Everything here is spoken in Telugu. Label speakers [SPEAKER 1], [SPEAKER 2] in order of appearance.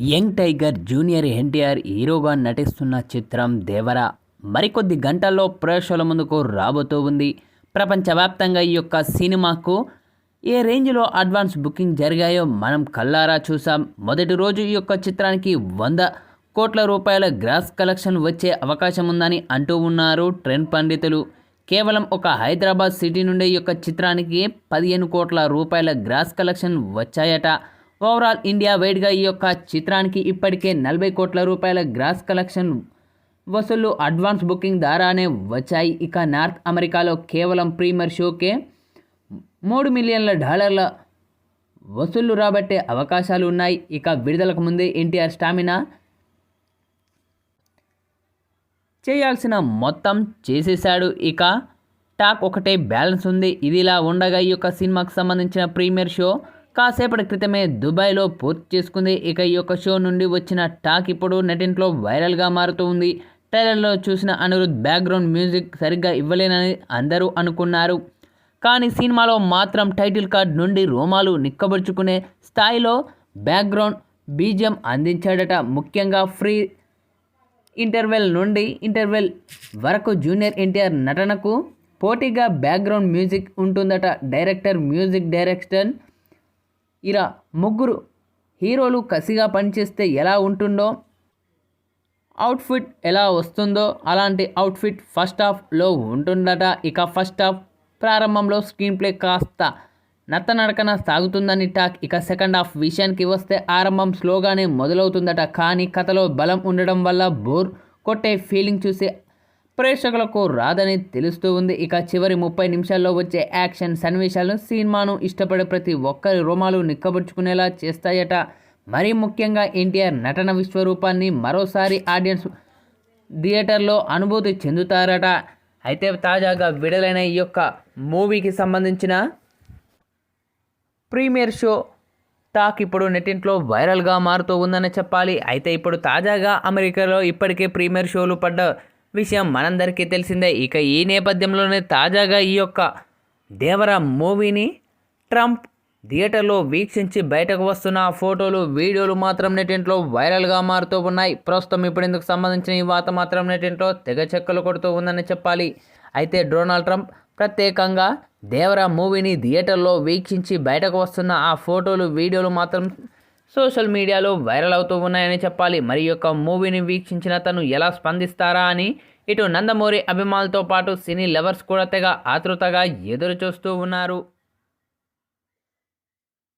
[SPEAKER 1] యంగ్ టైగర్ జూనియర్ ఎన్టీఆర్ హీరోగా నటిస్తున్న చిత్రం దేవరా. మరికొద్ది గంటల్లో ప్రేక్షకుల ముందుకు రాబోతూ ఉంది. ప్రపంచవ్యాప్తంగా ఈ యొక్క సినిమాకు ఏ రేంజ్లో అడ్వాన్స్ బుకింగ్ జరిగాయో మనం కల్లారా చూసాం మొదటి రోజు ఈ యొక్క చిత్రానికి వంద కోట్ల రూపాయల గ్రాస్ కలెక్షన్ వచ్చే అవకాశం ఉందని అంటూ ఉన్నారు ట్రెండ్ పండితులు. కేవలం ఒక హైదరాబాద్ సిటీ నుండి ఈ యొక్క చిత్రానికి పదిహేను కోట్ల రూపాయల గ్రాస్ కలెక్షన్ వచ్చాయట. ఓవరాల్ ఇండియా వైడ్గా ఈ యొక్క చిత్రానికి ఇప్పటికే నలభై కోట్ల రూపాయల గ్రాస్ కలెక్షన్ వసూళ్ళు అడ్వాన్స్ బుకింగ్ ద్వారానే వచ్చాయి. ఇక నార్త్ అమెరికాలో కేవలం ప్రీమియర్ షోకే మూడు మిలియన్ల డాలర్ల వసూళ్ళు రాబట్టే అవకాశాలు ఉన్నాయి. ఇక విడుదలకు ముందే ఎన్టీఆర్ స్టామినా చేయాల్సిన మొత్తం చేసేశాడు. ఇక టాక్ ఒకటే బ్యాలెన్స్ ఉంది. ఇదిలా ఉండగా ఈ యొక్క సినిమాకు సంబంధించిన ప్రీమియర్ షో కాసేపటి క్రితమే దుబాయ్లో పూర్తి చేసుకుంది. ఇక ఈ యొక్క షో నుండి వచ్చిన టాక్ ఇప్పుడు నెటింట్లో వైరల్గా మారుతూ ఉంది. ట్రైలర్లో చూసిన అనిరుద్ బ్యాక్గ్రౌండ్ మ్యూజిక్ సరిగ్గా ఇవ్వలేనని అందరూ అనుకున్నారు. కానీ సినిమాలో మాత్రం టైటిల్ కార్డ్ నుండి రోమాలు నిక్కబరుచుకునే స్థాయిలో బ్యాక్గ్రౌండ్ బీజియం అందించాడట. ముఖ్యంగా ఫ్రీ ఇంటర్వెల్ నుండి ఇంటర్వెల్ వరకు జూనియర్ ఎన్టీఆర్ నటనకు పోటీగా బ్యాక్గ్రౌండ్ మ్యూజిక్ ఉంటుందట. డైరెక్టర్ మ్యూజిక్ డైరెక్టర్ ఇలా ముగ్గురు హీరోలు కసిగా పనిచేస్తే ఎలా ఉంటుందో? అవుట్ఫిట్ ఎలా వస్తుందో? అలాంటి అవుట్ఫిట్ ఫస్ట్ హాఫ్లో ఉంటుందట. ఇక ఫస్ట్ హాఫ్ ప్రారంభంలో స్క్రీన్ ప్లే కాస్త నత్తనడకన సాగుతుందని టాక్. ఇక సెకండ్ హాఫ్ విషయానికి వస్తే ఆరంభం స్లోగానే మొదలవుతుందట. కానీ కథలో బలం ఉండడం వల్ల బోర్ కొట్టే ఫీలింగ్ చూసి ప్రేక్షకులకు రాదని తెలుస్తూ ఉంది. ఇక చివరి ముప్పై నిమిషాల్లో వచ్చే యాక్షన్ సన్నివేశాలను సినిమాను ఇష్టపడే ప్రతి ఒక్కరి రోమాలు నిక్కబుచ్చుకునేలా చేస్తాయట. మరీ ముఖ్యంగా ఎన్టీఆర్ నటన విశ్వరూపాన్ని మరోసారి ఆడియన్స్ థియేటర్లో అనుభూతి చెందుతారట. అయితే తాజాగా విడుదలైన ఈ యొక్క మూవీకి సంబంధించిన ప్రీమియర్ షో టాక్ ఇప్పుడు నెట్టింట్లో వైరల్గా మారుతూ ఉందని చెప్పాలి. అయితే ఇప్పుడు తాజాగా అమెరికాలో ఇప్పటికే ప్రీమియర్ షోలు పడ్డ విషయం మనందరికీ తెలిసిందే. ఇక ఈ నేపథ్యంలోనే తాజాగా ఈ యొక్క దేవర మూవీని ట్రంప్ థియేటర్లో వీక్షించి బయటకు వస్తున్న ఫోటోలు వీడియోలు మాత్రం నెటింట్లో వైరల్గా మారుతూ ఉన్నాయి. ప్రస్తుతం ఇప్పుడు ఇందుకు సంబంధించిన ఈ వార్త మాత్రం నెటింట్లో తెగ చెక్కలు కొడుతూ ఉందని చెప్పాలి. అయితే డొనాల్డ్ ట్రంప్ ప్రత్యేకంగా దేవరా మూవీని థియేటర్లో వీక్షించి బయటకు వస్తున్న ఆ ఫోటోలు వీడియోలు మాత్రం సోషల్ మీడియాలో వైరల్ అవుతూ ఉన్నాయని చెప్పాలి. మరి యొక్క మూవీని వీక్షించిన తను ఎలా స్పందిస్తారా అని ఇటు నందమూరి అభిమానులతో పాటు సినీ లవర్స్ కూడా తెగ ఆతృతగా ఎదురు చూస్తూ ఉన్నారు.